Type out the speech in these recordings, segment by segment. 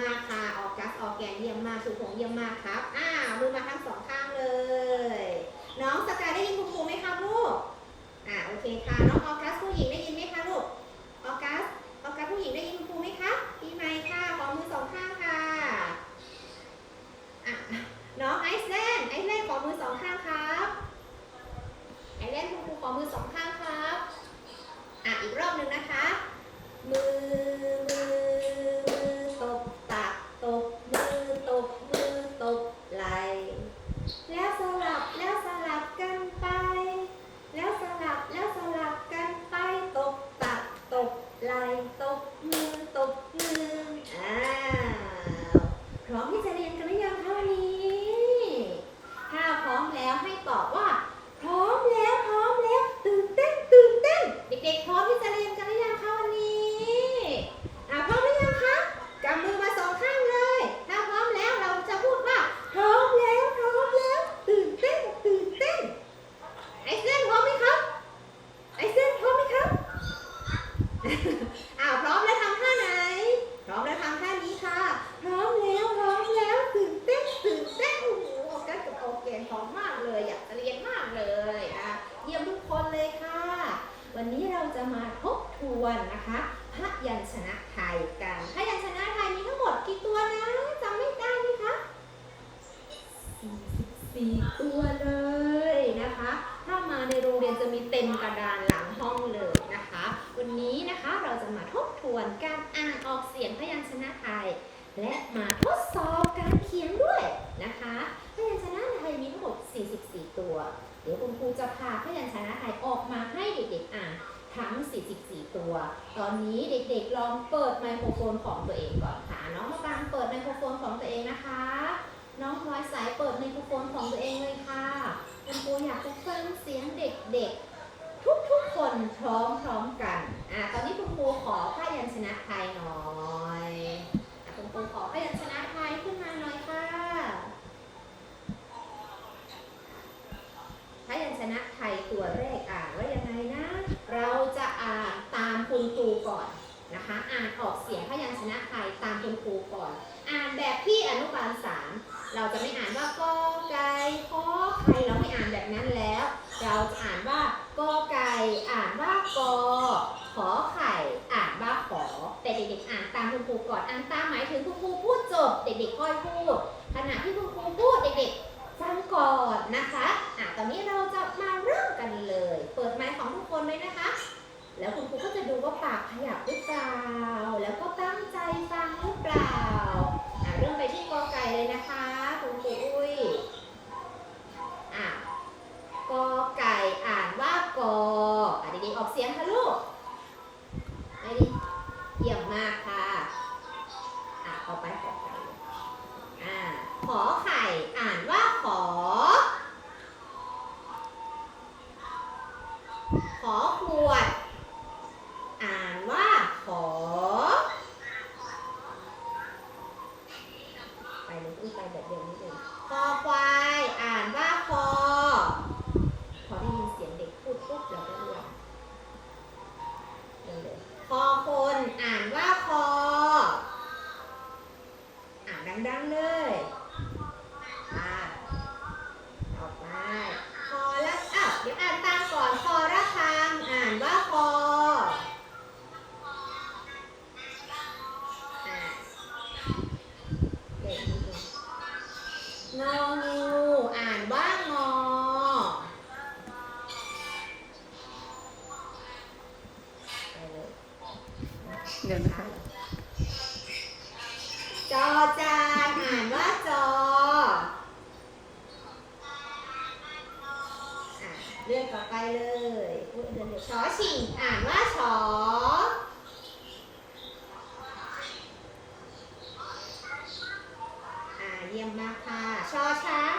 มากค่ะ ออกกัสออร์แกนเยี่ยมมากสุพงเยี่ยมมากครับ อ้าวมือมาทั้งสองข้างเลย น้องสกายได้ยินคุณครูไหมครับลูก อ่าโอเคค่ะ น้องออกัสผู้หญิงได้ยินไหมคะลูก ออกัส ออกัสผู้หญิงได้ยินคุณครูไหมคะดีไหมค่ะ ขอมือสองข้างค่ะอะน้องไอซ์แลนด์ไอซ์แลนด์ขอมือสองข้างครับ ไอซ์แลนด์คุณครูขอมือสองข้างครับ อะอีกรอบหนึ่งนะคะ มือมือมือตบตักตบมือตบมือตบไหลแล้วสลับแล้วสลับกันไป แล้วสลับแล้วสลับกันไปตบตักตบไหลตบมือตบมืออ้าวพร้อมที่จะเรียนกันหรือยังคะวันนี้ ถ้าพร้อมแล้วให้ตอบว่า พร้อมแล้วพร้อมแล้วตื่นเต้นตื่นเต้น เด็กๆพร้อมที่จะเรียนกันหรือยังคะวันนี้อ่าพร้อมหรือยังคะกำมือมาสองข้างเลย ถ้าพร้อมแล้วเราจะพูดว่า พร้อมแล้วพร้อมแล้ว ตื่นเต้นตื่นเต้นไอเซนพร้อมไหมครับไอเซนพร้อมไหมครับ อ้าวพร้อมแล้วทำท่าไหน พร้อมแล้วทำท่านี้ค่ะ พร้อมแล้วพร้อมแล้วตื่นเต้นตื่นเต้นโอ้โหออกัสกับออร์แกนพร้อมมากเลย อยากจะเรียนมากเลยอะเยี่ยมทุกคนเลยค่ะ วันนี้เราจะมาทบทวนนะคะพยัญชนะไทยกันพยัญชนะไทยมีทั้งหมดกี่ตัวนะจำไม่ได้ไหมคะ44ตัวเลยนะคะ ถ้ามาในโรงเรียนจะมีเต็มกระดานหลังห้องเลยนะคะ วันนี้นะคะเราจะมาทบทวนการอ่านออกเสียงพยัญ ชนะไทย และมาทดสอบการเขียนด้วยนะคะพยัญชนะไทยมีทั้งหมด 44 ตัว เดี๋ยวคุณครูจะพาพยัญชนะไทยออกมาให้เด็กๆอ่านทั้ง 44 ตัว ตอนนี้เด็กๆลองเปิดไมโครโฟนของตัวเองก่อนค่ะ น้องมะปางเปิดไมโครโฟนของตัวเองนะคะ น้องพลอยสายเปิดไมโครโฟนของตัวเองเลยค่ะ คุณครูอยากจะฟังเสียงเด็กๆ ทุกๆ คนพร้อมๆกัน อะ ตอนนี้คุณครูขอพยัญชนะไทยหน่อย อะคุณครูขอพยัญชนะไทยขึ้นมาหน่อยค่ะพยัญชนะไทยตัวแรกอ่านว่ายังไงนะ เราจะอ่านตามคุณครูก่อนนะคะ อ่านออกเสียงพยัญชนะไทยตามคุณครูก่อน อ่านแบบที่อนุบาลสามเราจะไม่อ่านว่ากอไก่ขอไข่เราไม่อ่านแบบนั้นแล้ว เราจะอ่านว่ากอไก่อ่านว่ากอขอไข่อ่านว่าขอ แต่เด็กๆอ่านตามคุณครูก่อน อ่านตามหมายถึงคุณครูพูดจบ เด็กๆค่อยพูด ขณะที่คุณครูพูดเด็กๆ ฟังก่อนนะคะ อะ ตอนนี้เราจะมาเริ่มกันเลย เปิดไมค์ของทุกคนเลยนะคะ แล้วคุณครูก็จะดูว่าปากขยับหรือเปล่า แล้วก็ตั้งใจฟังหรือเปล่า อะ เริ่มไปที่กอไก่เลยนะคะ คุณครูอุ้ย อะ กอไก่อ่านว่ากอ อะเด็กๆออกเสียงค่ะลูกไม่ดีเยี่ยมมากค่ะ อะเอาไปขอไก่เลยอ่า ขอไข่อ่านว่าขอ ขอขวด อ่านว่าขอ ไป เล เรื่องต่อไปเลยชอฉิงอ่านว่าชออ่าเยี่ยมมากค่ะ ชอช้าง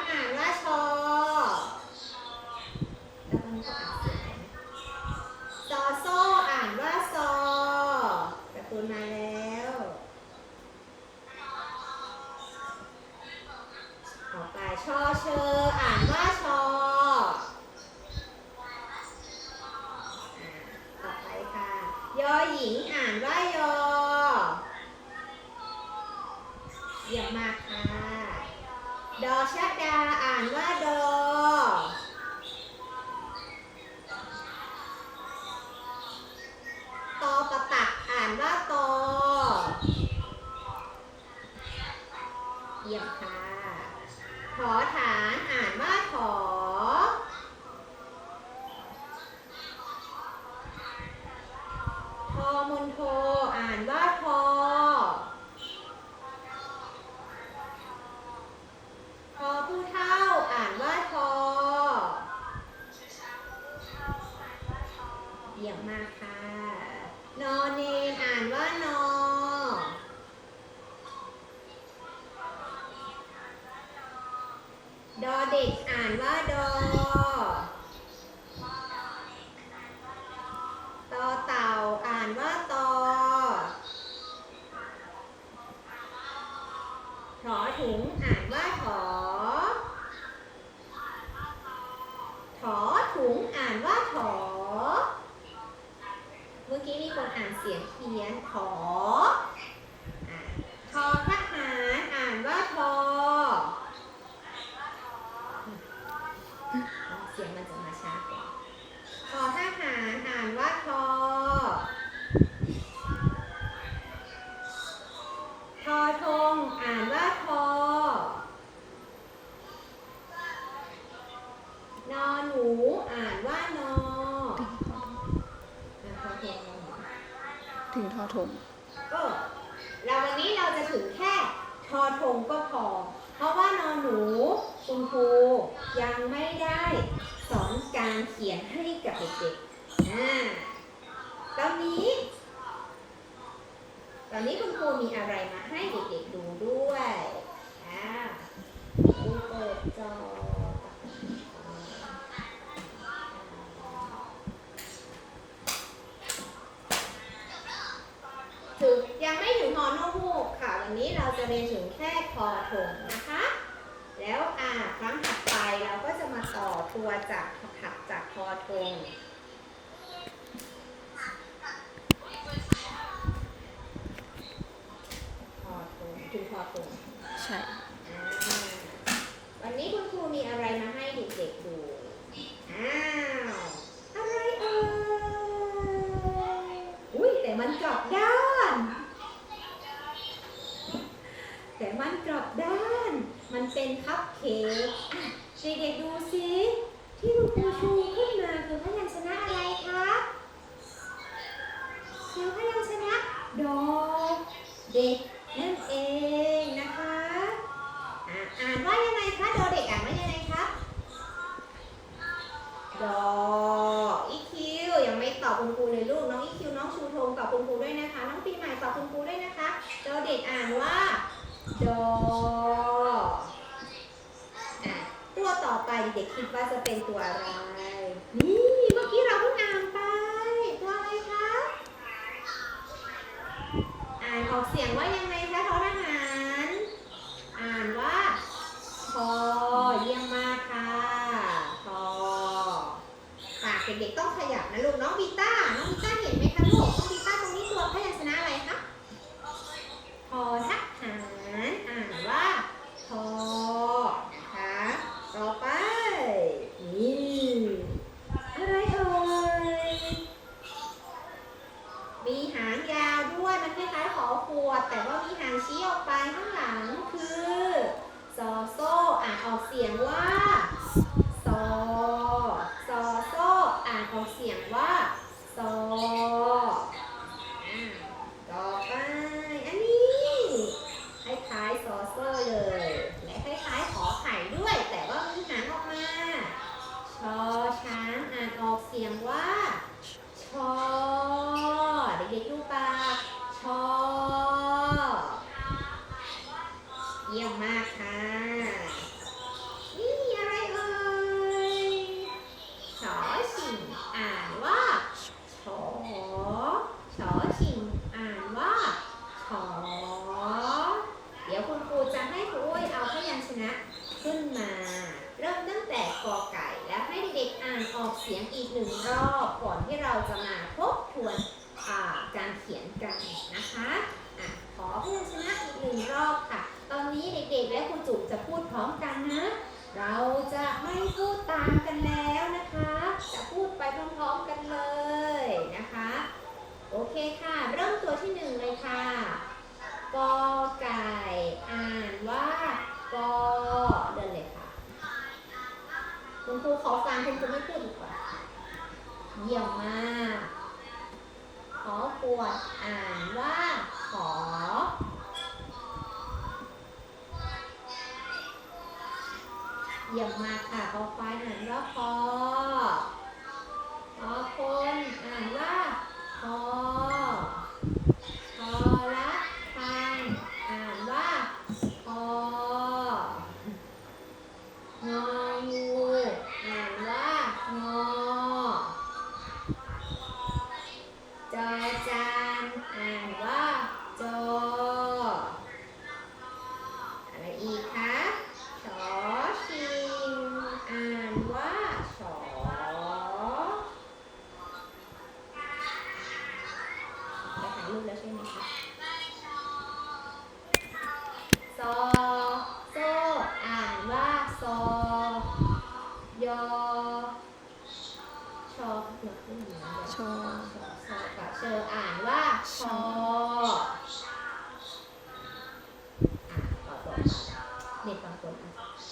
เสียงเพี้ยนถออะทอทหารอ่านว่าทอ เสียงมันจะมาช้ากว่าทอทหารอ่านว่าทอ ทอทงอ่านว่าทอ นอหนูอ่านว่านออะทอทงนอหนู ถึงทอถง ก็แล้ววันนี้เราจะถึงแค่ทอทงก็พอ เพราะว่านอนหนูคุณครูยังไม่ได้สอนการเขียนให้กับเด็กๆอ่าตอนนี้ ตอนนี้คุณครูมีอะไรมาให้เด็กๆดูด้วยอ่าครูเปิดจอถึงยังไม่ถึงฮอนอฮูกค่ะ วันนี้เราจะเรียนถึงแค่คอถงนะคะ แล้วอ่าครั้งถัดไปเราก็จะมาต่อตัวจากถัดจากคอทงคอทงถึงคอทง ใช่ อ่าวันนี้คุณครู มีอะไรมาให้เด็กๆดู อ้าว อะไรเอ่ยอุ้ยแต่มันกลับด้าน แต่มันกลับด้าน มันเป็นคัพเค้กเด็กๆดูสิที่คุณครูชูขึ้นมาคือพยัญชนะอะไรคะคือพยัญชนะดอกเด็กนั่นเองนะคะอะอ่านว่ายังไงคะดอเด็กอ่านว่ายังไงคะด อีคิวยังไม่ตอบคุณครูเลยลูกน้องอีคิวน้องชูธงตอบคุณครูด้วยนะคะ น้องปีใหม่ตอบคุณครูด้วยนะคะดอเด็กอ่านว่าดอตัวต่อไปเด็กคิดว่าจะเป็นตัวอะไร นี่เมื่อกี้เราเพิ่งอ่านไป ตัวอะไรคะ อ่านออกเสียงว่ายังไงคะทอทหาร อ่านว่าทอเยี่ยมมากค่ะทอปาก เด็กๆต้องขยับนะลูกน้องบีต้าน้องบีต้าเห็นไหมคะลูก น้องบีต้าตรงนี้ตัวพยัญชนะอะไรคะทอทหาร อ่านว่าทอนะคะ ต่อไป นี่ อะไรเอ่ย มีหางยาวด้วย มันคล้ายๆขอขวด แต่ว่ามีหางชี้ออกไปข้างหลังคือซอโซ่อ่านออกเสียงว่าซอซอโซ่อ่านออกเสียงว่าซออ่าต่อไป อันนี้คล้ายๆซอโซ่เลย และคล้ายๆขอไข่ด้วย แต่ว่ามีหางออกมา ชอช้างอ่านออกเสียงว่า ชอ เด็กๆดูปากชอ เยี่ยมมากค่ะ ก่อนที่เราจะมาทบทวนอ่าการเขียนกันนะคะอะขอพยัญชนะอีกหนึ่งรอบค่ะ ตอนนี้เด็กๆ และครูจุ๋มจะพูดพร้อมกันนะ เราจะไม่พูดตามกันแล้วนะคะ จะพูดไปพร้อมๆกันเลยนะคะ โอเคค่ะ เริ่มตัวที่หนึ่งเลยค่ะ กอไก่ อ่านว่ากอเดินเลยค่ะ คุณครูขอฟังคุณครูไม่พูดดีกว่า เยี่ยมมาก ขอขวดอ่านว่า ขอ เยี่ยมมากค่ะขอควายอ่านว่าคอขอคนอ่านว่าคอ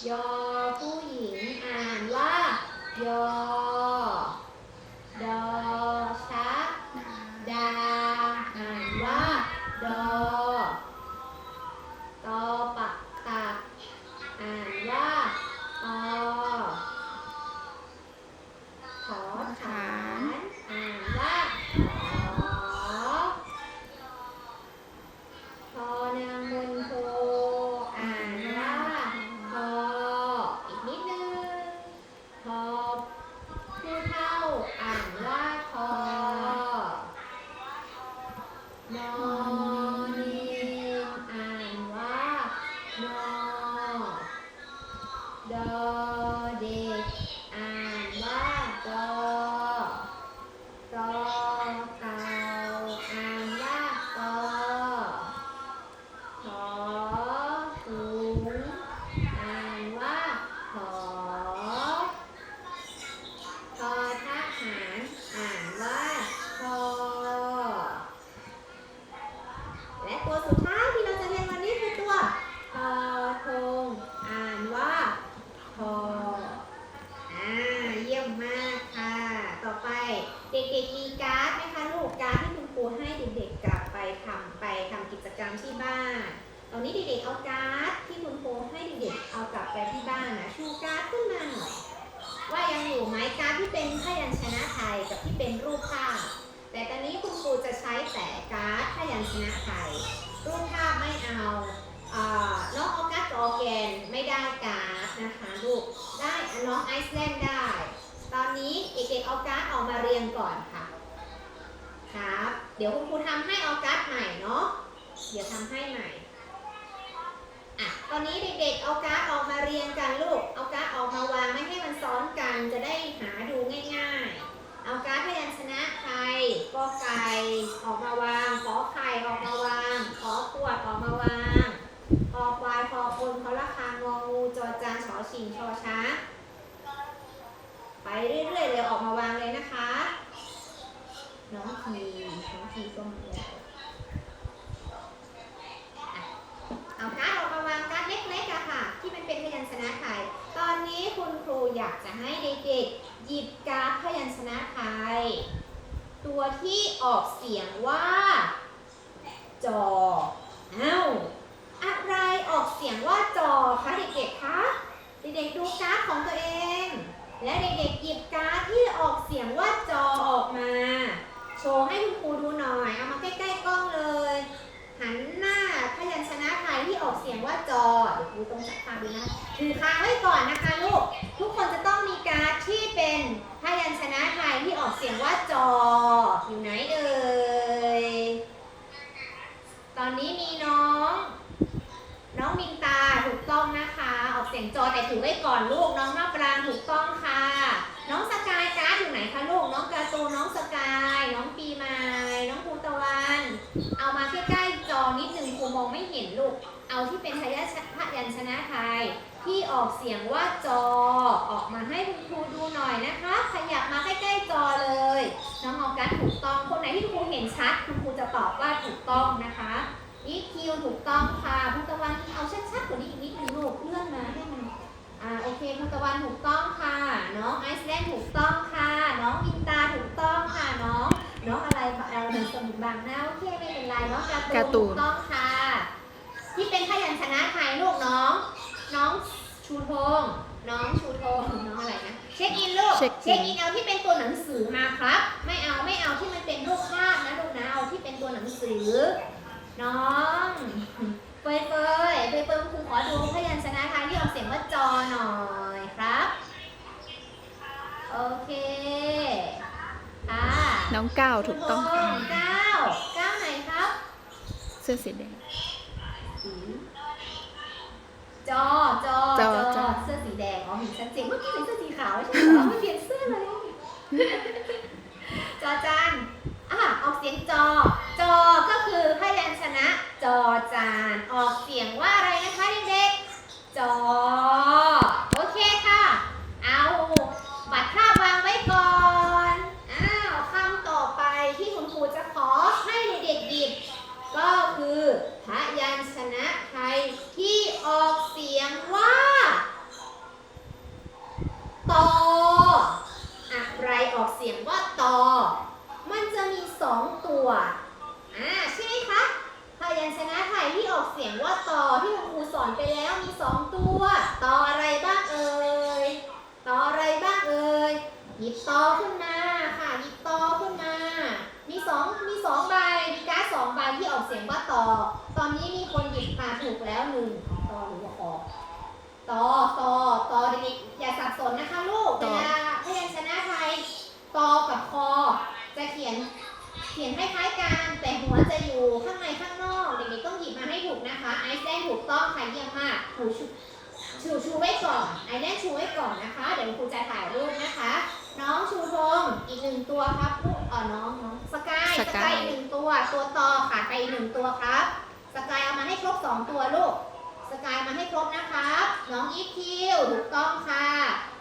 อ่ ที่บ้านตอนนี้เด็กๆเอาการ์ดที่คุณครูให้เด็กๆเอากลับไปที่บ้านนะชูการ์ดขึ้นมาหน่อยว่ายังอยู่ไหมการ์ดที่เป็นพยัญชนะไทยกับที่เป็นรูปภาพ แต่ตอนนี้คุณครูจะใช้แต่การ์ดพยัญชนะไทย รูปภาพไม่เอาน้องออกัสกับออร์แกนไม่ได้การ์ดนะคะลูกได้น้องไอซ์แลนด์ได้ ตอนนี้เด็กๆเอาการ์ดออกมาเรียงก่อนค่ะครับเดี๋ยวคุณครูทำให้เอการ์ดใหม่เนาะ เดี๋ยวทำให้ใหม่ อะ ตอนนี้เด็กๆ เอาการ์ดออกมาเรียงกันลูก เอาการ์ดออกมาวางไม่ให้มันซ้อนกัน จะได้หาดูง่ายๆ เอาการ์ดพยัญชนะไทยกอไก่ออกมาวาง ขอไข่ออกมาวาง ขอขวดออกมาวางคอควายคอคนคอละคางงองูจอจานชอชิงชอช้า ไปเรื่อยๆเลยออกมาวางเลยนะคะ น้องทีน้องทีก็มาแล้วอะเอาการ์ดออกมาวางการ์ดเล็กๆอะค่ะ ที่มันเป็นพยัญชนะไทย ตอนนี้คุณครู อยากจะให้เด็กๆหยิบการ์ดพยัญชนะไทย ตัวที่ออกเสียงว่า จอ เอ้า อะไรออกเสียงว่าจอคะเด็กๆคะเด็กๆดูการ์ดของตัวเอง และเด็กๆหยิบการ์ดที่ออกเสียงว่าจอออกมา โชว์ให้คุณครูดูหน่อย เอามาใกล้ๆกล้องเลย หันหน้าพยัญชนะไทยที่ออกเสียงว่าจอเดี๋ยวครูต้องจับภาพดูนะถือค้างไว้ก่อนนะคะลูก ทุกคนจะต้องมีการ์ดที่เป็นพยัญชนะไทยที่ออกเสียงว่าจอ อยู่ไหนเอ่ย ตอนนี้มีน้อง น้องมินตาถูกต้องนะคะ ออกเสียงจอแต่ถือไว้ก่อนลูก น้องมะปรางถูกต้องค่ะ น้องสกายการ์ดอยู่ไหนคะลูก น้องการ์ตูนน้องปีมา มองไม่เห็นลูก เอาที่เป็นพยัญพยัญชนะไทย ที่ออกเสียงว่าจอ ออกมาให้คุณครูดูหน่อยนะคะ ขยับมาใกล้ๆจอเลย น้องออการถูกต้อง คนไหนที่ครูเห็นชัด คุณครูจะตอบว่าถูกต้องนะคะอีคิวถูกต้องค่ะพุตะวันเอาชัดๆกว่านี้อีกนิดนึงลูกเลื่อนมาให้ อ่าโอเคพุทธวันถูกต้องค่ะ น้องไอซ์แลนด์ถูกต้องค่ะ น้องวินตาถูกต้องค่ะน้องน้องอะไรเอาหนึ่งสมุดบางหน้าโอเคไม่เป็นไรน้องการ์การ์ตูตูนนถูกต้องค่ะ ที่เป็นพยัญชนะไทยลูกน้อง น้องชูธงน้องชูธงน้องอะไรนะเช็คอินลูกเช็คอินอินเอาที่เป็นตัวหนังสือมาครับ ไม่เอาไม่เอาที่มันเป็นรูปภาพนะลูกนะเอาที่เป็นตัวหนังสือ น้อง เฟยเฟยเฟยเฟยคุณขอดูพยัญชนะไทยที่ออกเสียงว่าจอหน่อยครับ โอเคอ่าน้องก้าวถูกต้องค่ะเก้าเก้าไหนครับเสื้อสีแดง จอจอจอจจออเสื้อสีแดงอ๋อเห็นชัดเจนเมื่อกี้เป็นเสื้อสีขาวไม่ใช่เหรอไม่เปลี่ยนเสื้อเลยจอจาน อะออกเสียงจอ จอก็คือพยัญชนะ จอจาน ออกเสียงว่าอะไรนะคะเด็กๆ จอ โอเคค่ะ เอาบัตรภาวางไว้ก่อน อ้าวคำต่อไปที่คุณครูจะขอให้เด็กๆหยิบ ก็คือพยัญชนะไทยที่ออกเสียงว่าตออะไรออกเสียงว่าตอ มันจะมีสองตัวอ่าใช่ไหมคะพยัญชนะไทยที่ออกเสียงว่าตอที่คุณครูสอนไปแล้วมีสองตัวตออะไรบ้างเอ่ยตออะไรบ้างเอ่ยหยิบตอขึ้นมาค่ะหยิบตอขึ้นมา มีสองมีสองใบ มีการ์ดสองใบที่ออกเสียงว่าต่อ ตอนนี้มีคนหยิบมาถูกแล้วหนึ่งต่อหรือว่าคอต่อต่อต่อเด็กๆอย่าสับสนนะคะลูก ต่ เว อ ลาพยัญชนะไทยตอกับคอ จะเขียน เขียนคล้ายๆกัน แต่หัวจะอยู่ข้างในข้างนอก เด็กๆต้องหยิบมาให้ถูกนะคะ ไอซ์ได้ถูกต้องค่ะเยี่ยมมากหูชูชูชูไว้ ก่อนไอซ์ได้ชูไว้ก่อนนะคะ เดี๋ยวครูจะถ่ายรูปนะคะ น้องชูธงอีกหนึ่งตัวครับลูกเออน้องน้องสกายสสกายกายอีกหนึ่งตัว ตัวต่อขาดไปอีกหนึ่งตัวครับ สกายเอามาให้ครบสองตัวลูก สกายมาให้ครบนะครับ น้องอีคิวถูกต้องค่ะ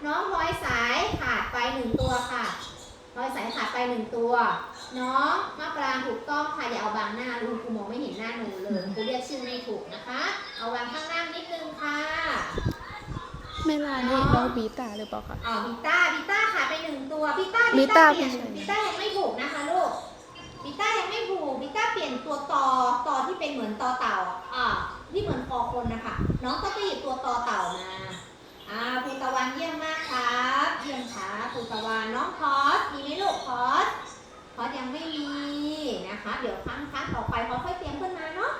น้องพลอยสายขาดไปหนึ่งตัวค่ะพลอยสายขาดไปหนึ่งตัว น้องมะปรางถูกต้องค่ะอย่าเอาบางหน้าลูกครูมองไม่เห็นหน้าหนูเลยครูเรียกชื่อไม่ถูกนะคะ เอาวางข้างล่างนิดนึงค่ะ แม่ลานี่น้องบีตาหรือเปล่าคะ อ๋อบิต้าบิต้าขาดไปหนึ่งตัวบิต้าบิต้าเปลี่ยนผู้ชายบิต้ายังไม่ถูกนะคะลูกบิต้ายังไม่ถูกบิต้าเปลี่ยนตัวตอตอที่เป็นเหมือนตอเต่าอ่าที่เหมือนคอคนนะคะน้องก็ไปหยิบตัวตอเต่ามาอ่าภูตะวันเยี่ยมมากครับเยี่ยมค่ะภูตะวันน้องพอสมีไหมลูกพอสพอสยังไม่มีนะคะ เดี๋ยวครั้งครั้งต่อไปพอค่อยเตรียมขึ้นมาเนาะ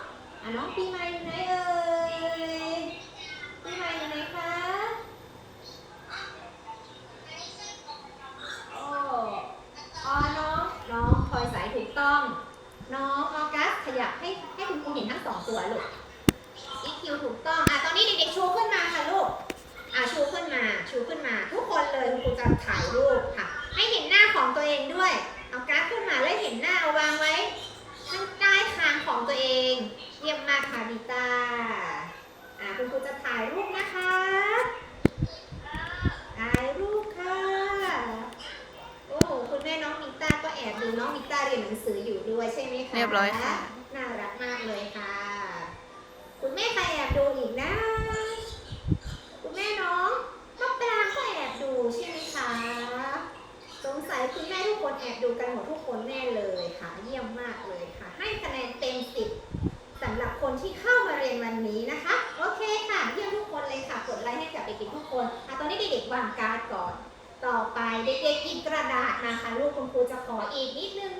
อะน้องปีใหม่อยู่ไหนเอ่ย ปีใหม่อยู่ไหนคะ โอ้อ๋อน้องน้องพลอยสายถูกต้อง น้องออกัสขยับให้ให้คุณครูเห็นทั้งสองตัวลูกอีคิวถูกต้อง อะ ตอนนี้เด็กๆชูขึ้นมาค่ะลูก อะชูขึ้นมา ชูขึ้นมา ทุกคนเลยคุณครูจะถ่ายรูปค่ะ ให้เห็นหน้าของตัวเองด้วย เอาการ์ดขึ้นมาแล้วเห็นหน้าเอาวางไว้ข้างใต้คางของตัวเอง เยี่ยมมากค่ะดิตา อะคุณครูจะถ่ายรูปนะคะ ถ่ายรูปค่ะ โอ้โหคุณแม่น้องมิต้าก็แอบดูน้องมิต้าเรียนหนังสืออยู่ด้วยใช่ไหมคะ เรียบร้อยค่ะ น่ารักมากเลยค่ะ คุณแม่ใครแอบดูอีกนะ นะคะ ลูกคุณครูจะขออีกนิดนึง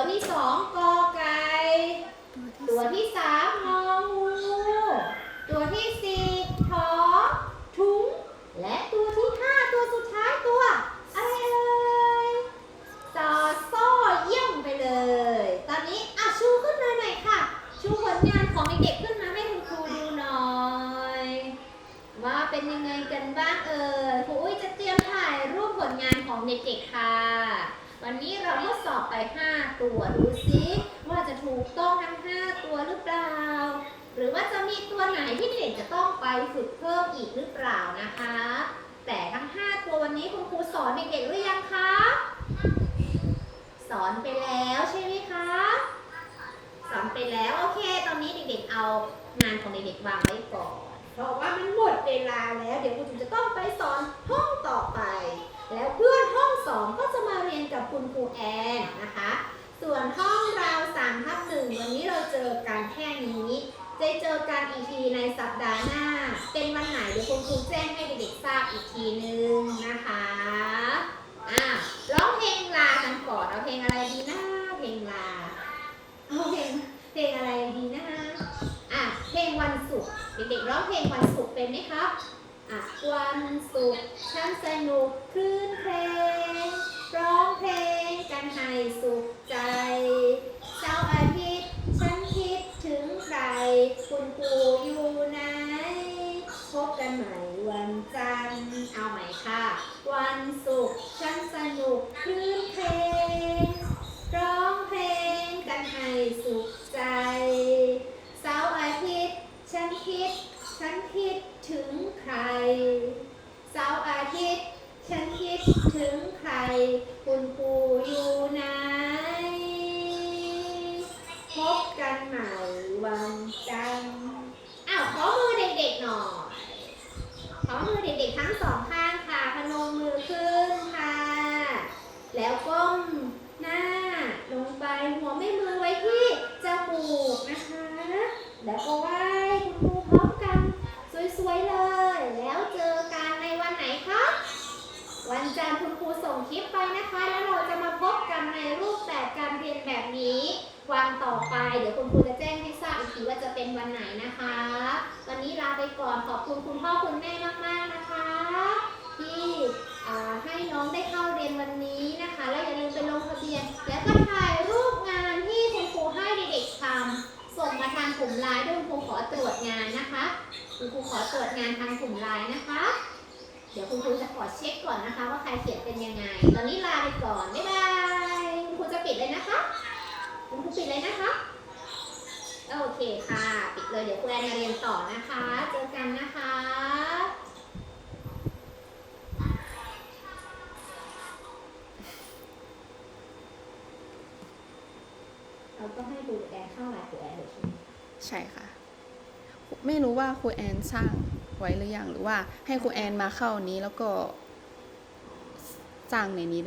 ตัวที่สองกอไก่ ตัวที่สาม ต้องไปฝึกเพิ่มอีกหรือเปล่านะคะ แต่ทั้ง 5 ตัววันนี้คุณครูสอนเด็กๆหรือยังคะ สอนไปแล้วใช่ไหมคะ สอนไปแล้วโอเค ตอนนี้เด็กๆเอางานของเด็กๆวางไว้ก่อน เพราะว่ามันหมดเวลาแล้ว เดี๋ยวคุณครูจะต้องไปสอนห้องต่อไป แล้วเพื่อนห้องสองก็จะมาเรียนกับคุณครูแอนนะคะ ส่วนห้องเราสามทับหนึ่งวันนี้เราเจอการแค่นี้ จะเจอกันอีกทีในสัปดาห์หน้า เป็นวันไหนเดี๋ยวคุณครูแจ้งให้เด็กๆทราบอีกทีนึงนะคะอะร้องเพลงลากันก่อนเอาเพลงอะไรดีนะเพลงลาเอาเพลงเพลงอะไรดีนะอะเพลงวันศุกร์เด็กๆร้องเพลงวันศุกร์เป็นไหมครับอะวันศุกร์ฉันสนุกคลื่นเพลง ร้องเพลงกันให้สุขใจเช้าอาทิตย์ คุณครูอยู่ไหน ไปก่อนขอบคุณคุณพ่อคุณแม่มาก ๆนะคะ ที่ให้น้องได้เข้าเรียนวันนี้นะคะ แล้วอย่าลืมไปลงทะเบียนแล้วก็ถ่ายรูปงานที่คุณครูให้เด็กๆทำส่งมาทางกลุ่มไลน์ด้วยคุณครูขอตรวจงานนะคะคุณครูขอตรวจงานทางกลุ่มไลน์นะคะ เดี๋ยวคุณครูจะขอเช็คก่อนนะคะ ว่าใครเขียนเป็นยังไง ตอนนี้ลาไปก่อนบ๊ายบายคุณครูจะปิดเลยนะคะคุณครูปิดเลยนะคะ โอเคค่ะ ปิดเลยเดี๋ยวครูแอนมาเรียนต่อนะคะ เจอกันนะคะเราต้องให้ครูแอนเข้าไลน์ครูแอนเลยใช่ไหมใช่ค่ะ ไม่รู้ว่าครูแอนสร้างไว้หรือยังหรือว่าให้ครูแอนมาเข้านี้แล้วก็สร้างในนี้ได้